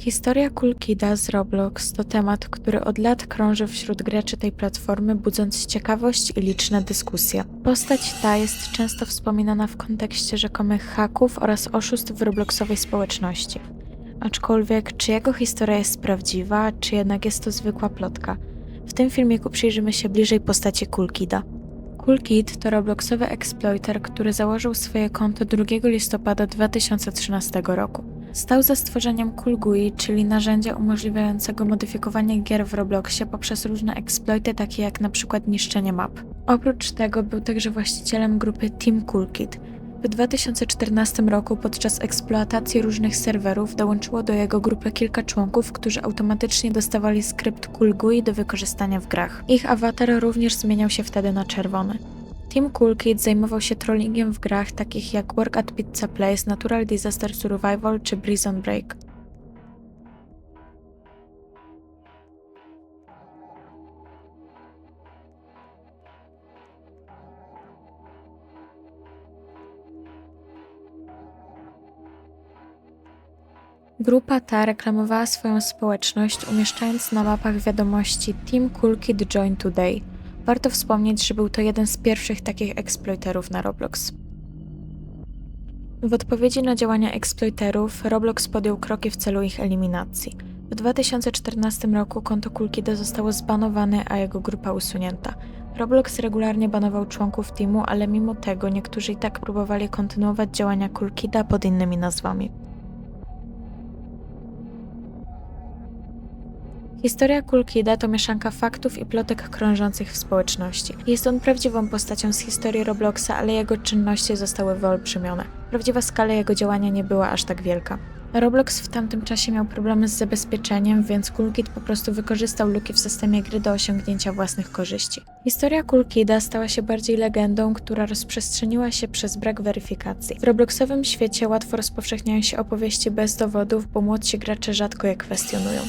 Historia Cool Kida z Roblox to temat, który od lat krąży wśród graczy tej platformy, budząc ciekawość i liczne dyskusje. Postać ta jest często wspominana w kontekście rzekomych haków oraz oszustw w Robloxowej społeczności. Aczkolwiek, czy jego historia jest prawdziwa, czy jednak jest to zwykła plotka? W tym filmiku przyjrzymy się bliżej postaci Cool Kida. Cool Kid to Robloxowy exploiter, który założył swoje konto 2 listopada 2013 roku. Stał za stworzeniem Cool GUI, czyli narzędzia umożliwiającego modyfikowanie gier w Robloxie poprzez różne exploity, takie jak przykład niszczenie map. Oprócz tego był także właścicielem grupy Team Cool Kid. W 2014 roku podczas eksploatacji różnych serwerów dołączyło do jego grupy kilka członków, którzy automatycznie dostawali skrypt Cool GUI do wykorzystania w grach. Ich awatar również zmieniał się wtedy na czerwony. Team Cool Kid zajmował się trollingiem w grach takich jak Work at Pizza Place, Natural Disaster Survival czy Prison Break. Grupa ta reklamowała swoją społeczność, umieszczając na mapach wiadomości Team Cool Kid Join Today. Warto wspomnieć, że był to jeden z pierwszych takich eksploiterów na Roblox. W odpowiedzi na działania eksploiterów, Roblox podjął kroki w celu ich eliminacji. W 2014 roku konto Coolkida zostało zbanowane, a jego grupa usunięta. Roblox regularnie banował członków teamu, ale mimo tego niektórzy i tak próbowali kontynuować działania Coolkida pod innymi nazwami. Historia Coolkida to mieszanka faktów i plotek krążących w społeczności. Jest on prawdziwą postacią z historii Robloxa, ale jego czynności zostały wyolbrzymione. Prawdziwa skala jego działania nie była aż tak wielka. Roblox w tamtym czasie miał problemy z zabezpieczeniem, więc Coolkid po prostu wykorzystał luki w systemie gry do osiągnięcia własnych korzyści. Historia Coolkida stała się bardziej legendą, która rozprzestrzeniła się przez brak weryfikacji. W Robloxowym świecie łatwo rozpowszechniają się opowieści bez dowodów, bo młodsi gracze rzadko je kwestionują.